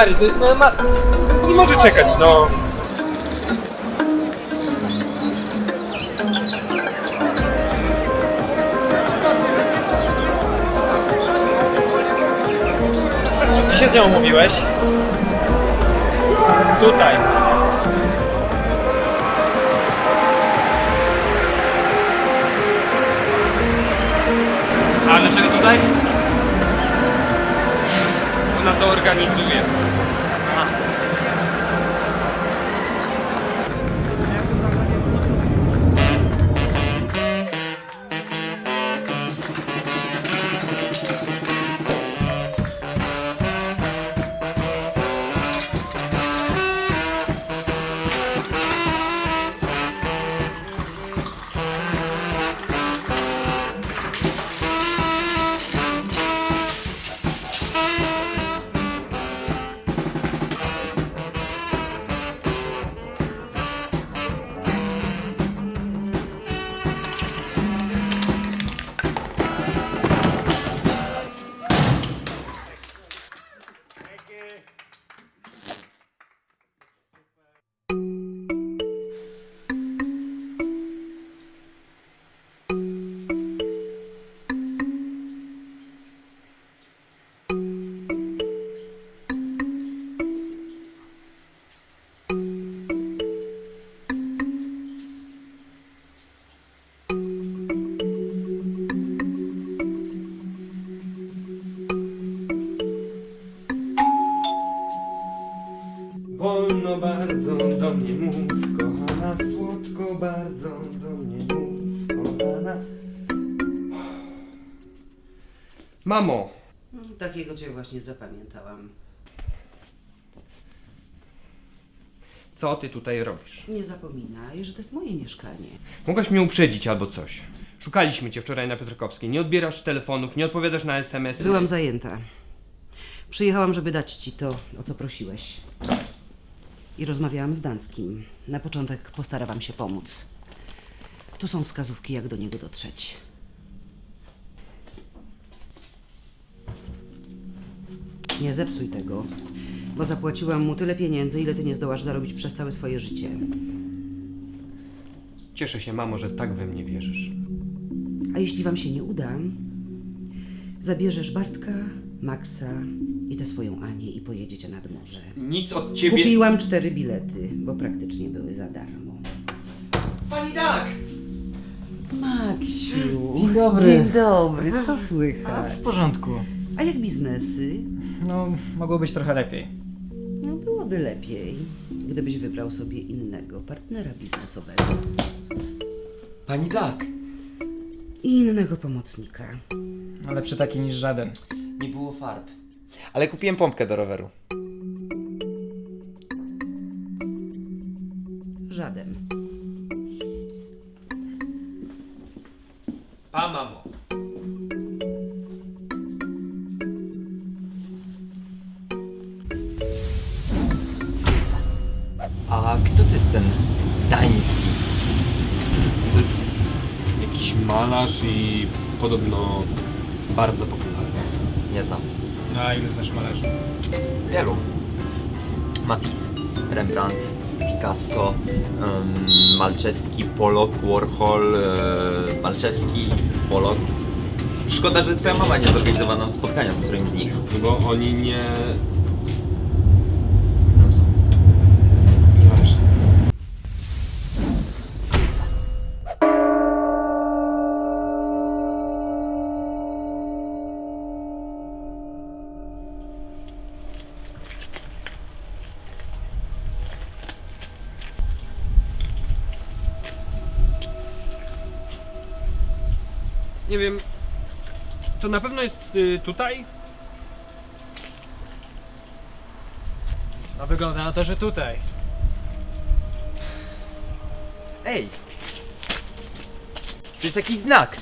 Stary, to jest ma... Nie może czekać, no. Gdzie się z nią umówiłeś? Tutaj. Ale czego tutaj? Ona to organizuje. Cię właśnie zapamiętałam. co ty tutaj robisz? Nie zapominaj, że to jest moje mieszkanie. Mogłaś mnie uprzedzić albo coś. Szukaliśmy cię wczoraj na Piotrkowskiej. Nie odbierasz telefonów, nie odpowiadasz na SMS. Byłam zajęta. Przyjechałam, żeby dać ci to, o co prosiłeś. I rozmawiałam z Danckim. Na początek postarałam się pomóc. Tu są wskazówki, jak do niego dotrzeć. Nie zepsuj tego, bo zapłaciłam mu tyle pieniędzy, ile ty nie zdołasz zarobić przez całe swoje życie. Cieszę się, mamo, że tak we mnie wierzysz. A jeśli wam się nie uda, zabierzesz Bartka, Maxa i tę swoją Anię i pojedziecie nad morze. Nic od ciebie... Kupiłam cztery bilety, bo praktycznie były za darmo. Pani tak! Maksiu. Dzień dobry. Dzień dobry, co A, słychać? w porządku. A jak biznesy? No, mogło być trochę lepiej. No byłoby lepiej, gdybyś wybrał sobie innego partnera biznesowego Pani tak. i innego pomocnika. Ale lepszy taki niż żaden. Nie było farb. Ale kupiłem pompkę do roweru. Żaden. Pa, mamo. Kto to jest ten Dański? To jest jakiś malarz i podobno bardzo popularny. Nie znam. No, a ilu znasz malarzy? Wielu. Matisse, Rembrandt, Picasso, em, Malczewski, Pollock, Warhol, e, Malczewski, Pollock. Szkoda, że twoja mama nie zorganizowała nam spotkania z którymś z nich. Bo oni nie... Nie wiem, to na pewno jest y, tutaj? No, wygląda na to, że tutaj. Ej! To jest jakiś znak!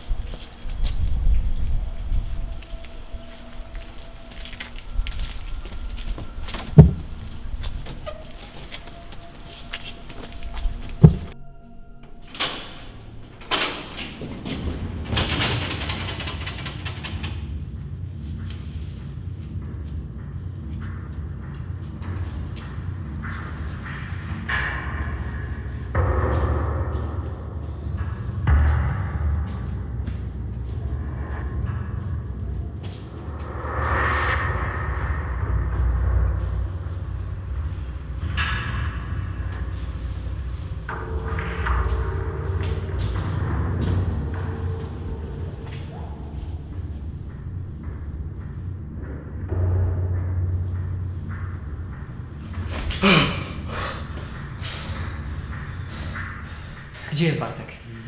Gdzie jest Bartek?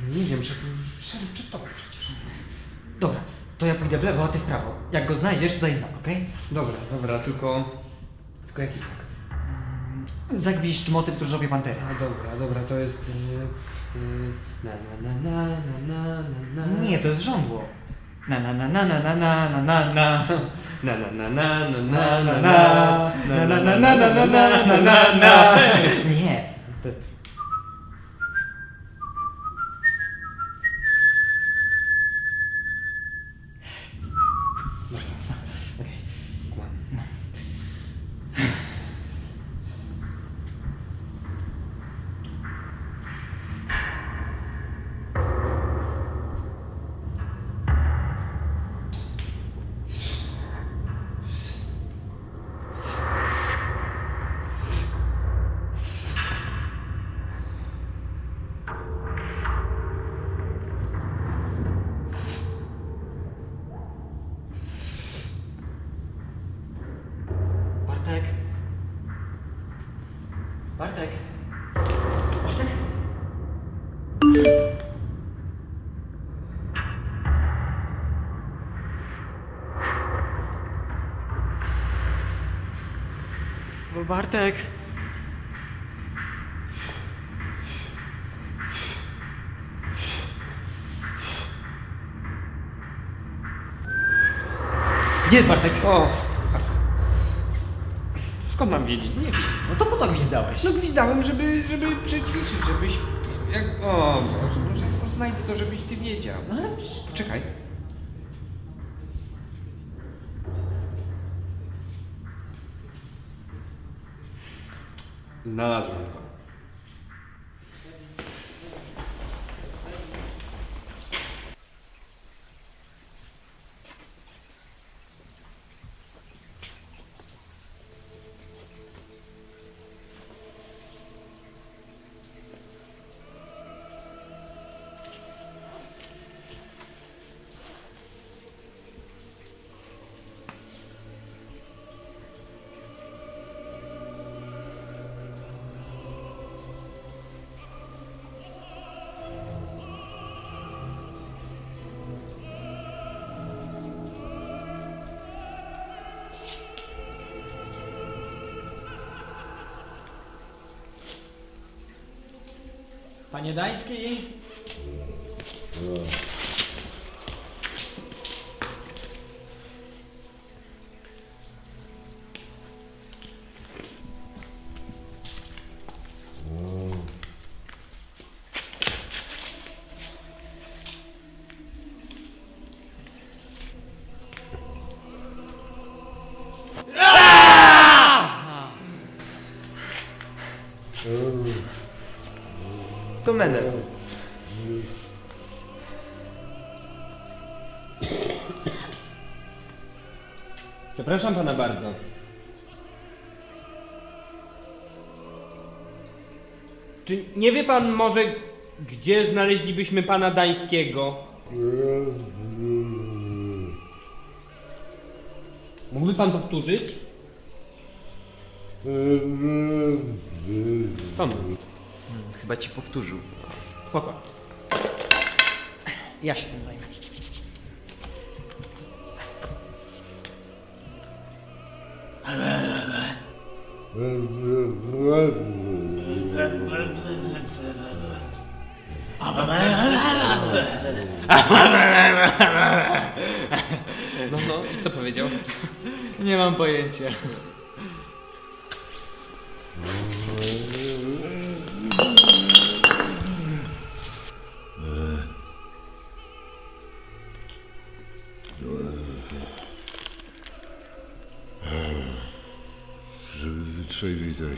Nie wiem, przed, przed, przed tobą przecież. Dobra, to ja pójdę w lewo, a ty w prawo. Jak go znajdziesz, to daj znak, okej? Dobra, dobra, tylko... Tylko jaki znak? Zagwiszcz motyw w różowej pantery. A dobra, dobra, to jest... Yy, yy, na na na na na na na Nie, to jest żądło. Na na na na na na na na na Na na na na na na na na na na na na na na na na na na Nie, นะครับ Bartek! Gdzie jest Bartek? O! Skąd mam wiedzieć? Nie wiem. No to po co gwizdałeś? No gwizdałem, żeby, żeby przećwiczyć, żebyś... Jak... O Boże, może ja znajdę to, żebyś ty wiedział. No ale nada sobre el Panie Dański? To menel. Przepraszam pana bardzo. Czy nie wie pan może, gdzie znaleźlibyśmy pana Dańskiego? Mógłby pan powtórzyć? Pan mówi. Chyba ci powtórzył. Spoko. Ja się tym zajmę. No, no, i co powiedział? Nie mam pojęcia.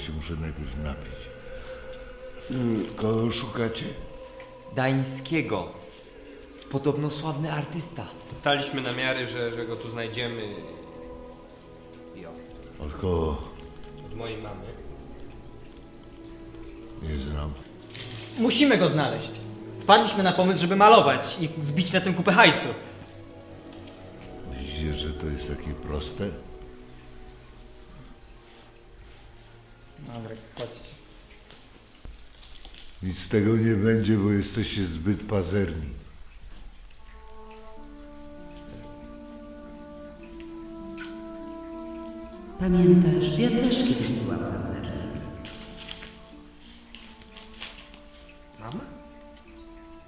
Się muszę najpierw napić. Mm, Kogo szukacie? Dańskiego. Podobno sławny artysta. Dostaliśmy namiary, że, że go tu znajdziemy. Jo, Od kogo? od mojej mamy. Nie znam. Musimy go znaleźć. Wpadliśmy na pomysł, żeby malować i zbić na tym kupę hajsu. Myślicie, że to jest takie proste? Nic z tego nie będzie, bo jesteście zbyt pazerni. Pamiętasz, ja też kiedyś byłam pazerna. Mama?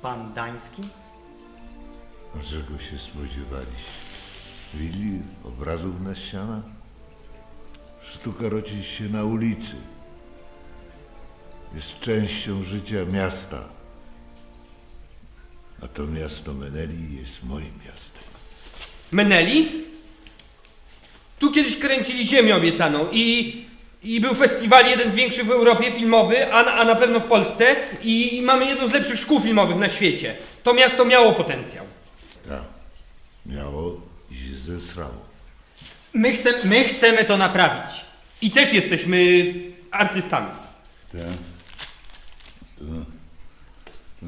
Pan Dański? A czego się spodziewaliście? Willi obrazów na ścianach? Sztuka rodzi się na ulicy. Jest częścią życia miasta. A to miasto Meneli jest moim miastem. Meneli? Tu kiedyś kręcili Ziemię Obiecaną i, i był festiwal jeden z większych w Europie filmowy, a, na- a na pewno w Polsce i mamy jedną z lepszych szkół filmowych na świecie. To miasto miało potencjał. Tak. Miało i się zesrało. My, chce, my chcemy to naprawić. I też jesteśmy artystami. Tak.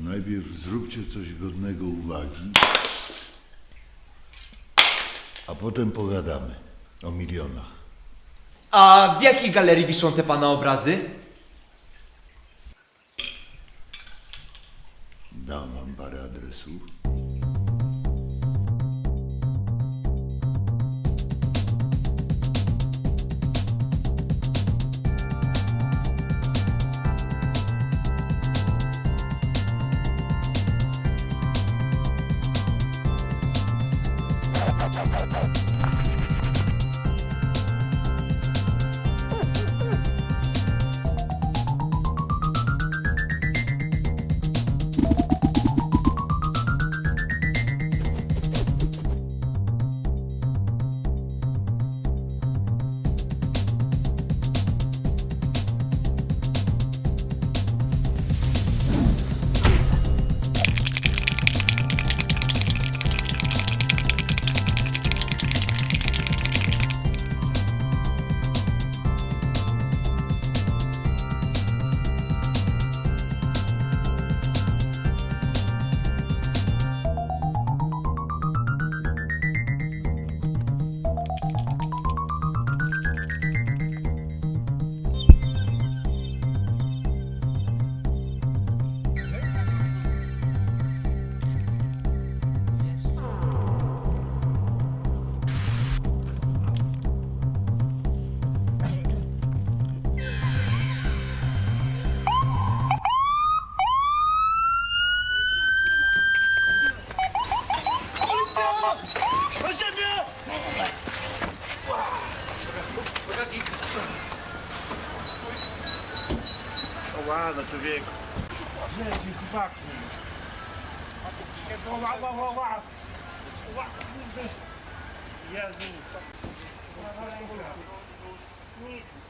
Najpierw zróbcie coś godnego uwagi, a potem pogadamy o milionach. A w jakiej galerii wiszą te pana obrazy? Dam wam parę adresów. Ładno, człowieku. Dzieci, chłopaki. Ła, ła, ła, ła. Ła. Jezu. Nic.